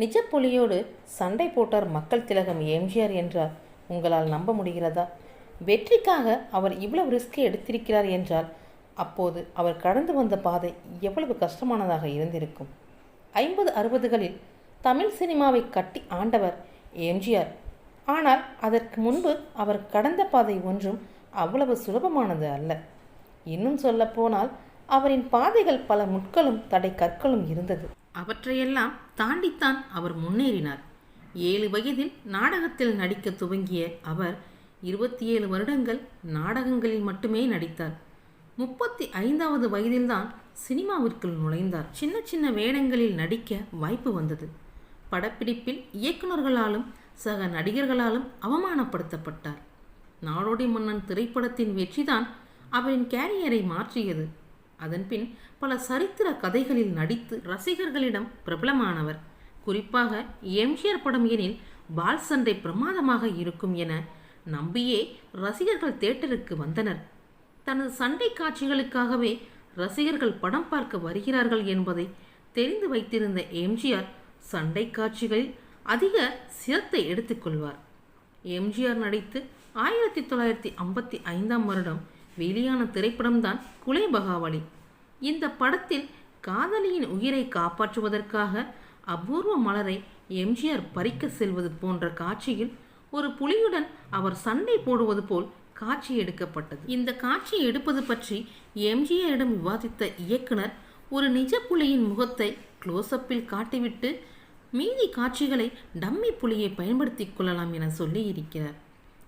நிஜ புலியோடு சண்டை போட்டார் மக்கள் திலகம் எம்ஜிஆர் என்றால் உங்களால் நம்ப முடிகிறதா? வெற்றிக்காக அவர் இவ்வளவு ரிஸ்க் எடுத்திருக்கிறார் என்றால் அப்போது அவர் கடந்து வந்த பாதை எவ்வளவு கஷ்டமானதாக இருந்திருக்கும். ஐம்பது அறுபதுகளில் தமிழ் சினிமாவை கட்டி ஆண்டவர் எம்ஜிஆர் ஆனால் அதற்கு முன்பு அவர் கடந்த பாதை ஒன்றும் அவ்வளவு சுலபமானது அல்ல. இன்னும் சொல்லப்போனால் அவரின் பாதைகள் பல முட்களும் தடை கற்களும் இருந்தது. அவற்றையெல்லாம் தாண்டித்தான் அவர் முன்னேறினார். ஏழு வயதில் நாடகத்தில் நடிக்க துவங்கிய அவர் இருபத்தி ஏழு வருடங்கள் நாடகங்களில் மட்டுமே நடித்தார். முப்பத்தி ஐந்தாவது வயதில்தான் சினிமாவிற்குள் நுழைந்தார். சின்ன சின்ன வேடங்களில் நடிக்க வாய்ப்பு வந்தது. படப்பிடிப்பில் இயக்குநர்களாலும் சக நடிகர்களாலும் அவமானப்படுத்தப்பட்டார். நாடோடி மன்னன் திரைப்படத்தின் வெற்றிதான் அவரின் கேரியரை மாற்றியது. அதன்பின் பல சரித்திர கதைகளில் நடித்து ரசிகர்களிடம் பிரபலமானவர். குறிப்பாக எம்ஜிஆர் படம் எனில் பால் சண்டை பிரமாதமாக இருக்கும் என நம்பியே ரசிகர்கள் தேட்டருக்கு வந்தனர். தனது சண்டை காட்சிகளுக்காகவே ரசிகர்கள் படம் பார்க்க வருகிறார்கள் என்பதை தெரிந்து வைத்திருந்த எம்ஜிஆர் சண்டை காட்சிகளில் அதிக சிரத்தை எடுத்துக்கொள்வார் எம்ஜிஆர் நடித்து ஆயிரத்தி தொள்ளாயிரத்தி ஐம்பத்தி ஐந்தாம் வருடம் வெளியான திரைப்படம்தான் குலைபகாவளி இந்த படத்தில் காதலியின் உயிரை காப்பாற்றுவதற்காக அபூர்வ மலரை எம்ஜிஆர் பறிக்க செல்வது போன்ற காட்சியில் ஒரு புலியுடன் அவர் சண்டை போடுவது போல் காட்சி எடுக்கப்பட்டது. இந்த காட்சி எடுப்பது பற்றி எம்ஜிஆரிடம் விவாதித்த இயக்குனர் ஒரு நிஜ புலியின் முகத்தை க்ளோஸ்அப்பில் காட்டிவிட்டு மீதி காட்சிகளை டம்மி புலியை பயன்படுத்திக் கொள்ளலாம் என சொல்லி இருக்கிறார்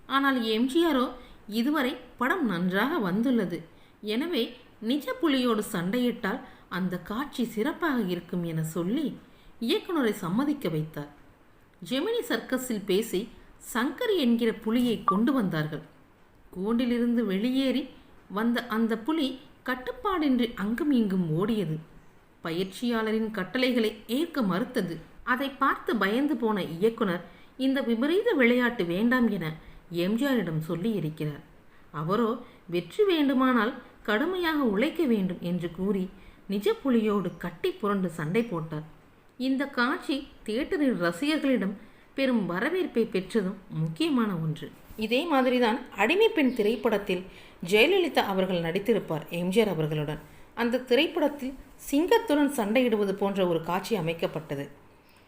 ஆனால் எம்ஜிஆரோ இதுவரை படம் நன்றாக வந்துள்ளது. எனவே நிஜ புலியோடு சண்டையிட்டால் அந்த காட்சி சிறப்பாக இருக்கும் என சொல்லி இயக்குனரை சம்மதிக்க வைத்தார். ஜெமினி சர்க்கஸில் பேசி சங்கர் என்கிற புலியை கொண்டு வந்தார்கள். கூண்டிலிருந்து வெளியேறி வந்த அந்த புலி கட்டுப்பாடின்றி அங்கும் இங்கும் ஓடியது. பயிற்சியாளரின் கட்டளைகளை ஏற்க மறுத்தது. அதை பார்த்து பயந்து போன இயக்குனர் இந்த விபரீத விளையாட்டு வேண்டாம் என எம்ஜிஆரிடம் சொல்லி இருக்கிறார். அவரோ வெற்றி வேண்டுமானால் கடுமையாக உழைக்க வேண்டும் என்று கூறி நிஜ புலியோடு கட்டி புரண்டு சண்டை போட்டார். இந்த காட்சி தியேட்டரின் ரசிகர்களிடம் பெரும் வரவேற்பை பெற்றதும் முக்கியமான ஒன்று. இதே மாதிரிதான் அடிமை பெண் திரைப்படத்தில் ஜெயலலிதா அவர்கள் நடித்திருப்பார் எம்ஜிஆர் அவர்களுடன். அந்த திரைப்படத்தில் சிங்கத்துடன் சண்டையிடுவது போன்ற ஒரு காட்சி அமைக்கப்பட்டது.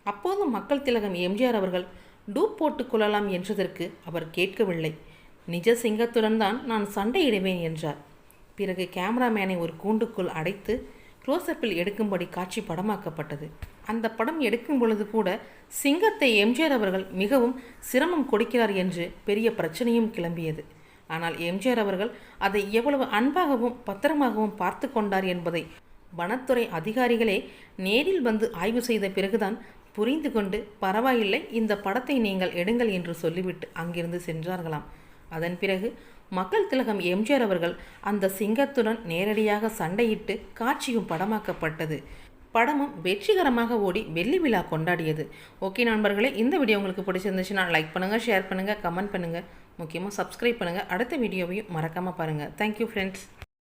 அப்போது மக்கள் திலகம் எம்ஜிஆர் அவர்கள் டூப் போட்டுக்கொள்ளலாம் என்றதற்கு அவர் கேட்கவில்லை. நிஜ சிங்கத்துடன் தான் நான் சண்டையிடுவேன் என்றார். பிறகு கேமராமேனை ஒரு கூண்டுக்குள் அடைத்து க்ளோஸ்அப்பில் எடுக்கும்படி காட்சி படமாக்கப்பட்டது. அந்த படம் எடுக்கும் பொழுது கூட சிங்கத்தை எம்ஜிஆர் அவர்கள் மிகவும் சிரமம் கொடுக்கிறார் என்று பெரிய பிரச்சனையும் கிளம்பியது. ஆனால் எம்ஜிஆர் அவர்கள் அதை எவ்வளவு அன்பாகவும் பத்திரமாகவும் பார்த்து கொண்டார் என்பதை வனத்துறை அதிகாரிகளே நேரில் வந்து ஆய்வு செய்த பிறகுதான் புரிந்து கொண்டு பரவாயில்லை இந்த படத்தை நீங்கள் எடுங்கள் என்று சொல்லிவிட்டு அங்கிருந்து சென்றார்களாம். அதன் பிறகு மக்கள் திலகம் எம்ஜிஆர் அவர்கள் அந்த சிங்கத்துடன் நேரடியாக சண்டையிட்டு காட்சியும் படமாக்கப்பட்டது. படமும் வெற்றிகரமாக ஓடி வெள்ளி விழா கொண்டாடியது. ஓகே நண்பர்களே இந்த வீடியோ உங்களுக்கு பிடிச்சிருந்துச்சுன்னா லைக் பண்ணுங்கள் ஷேர் பண்ணுங்கள் கமெண்ட் பண்ணுங்கள் முக்கியமாக சப்ஸ்கிரைப் பண்ணுங்கள் அடுத்த வீடியோவையும் மறக்காமல் பாருங்கள் தேங்க்யூ ஃப்ரெண்ட்ஸ்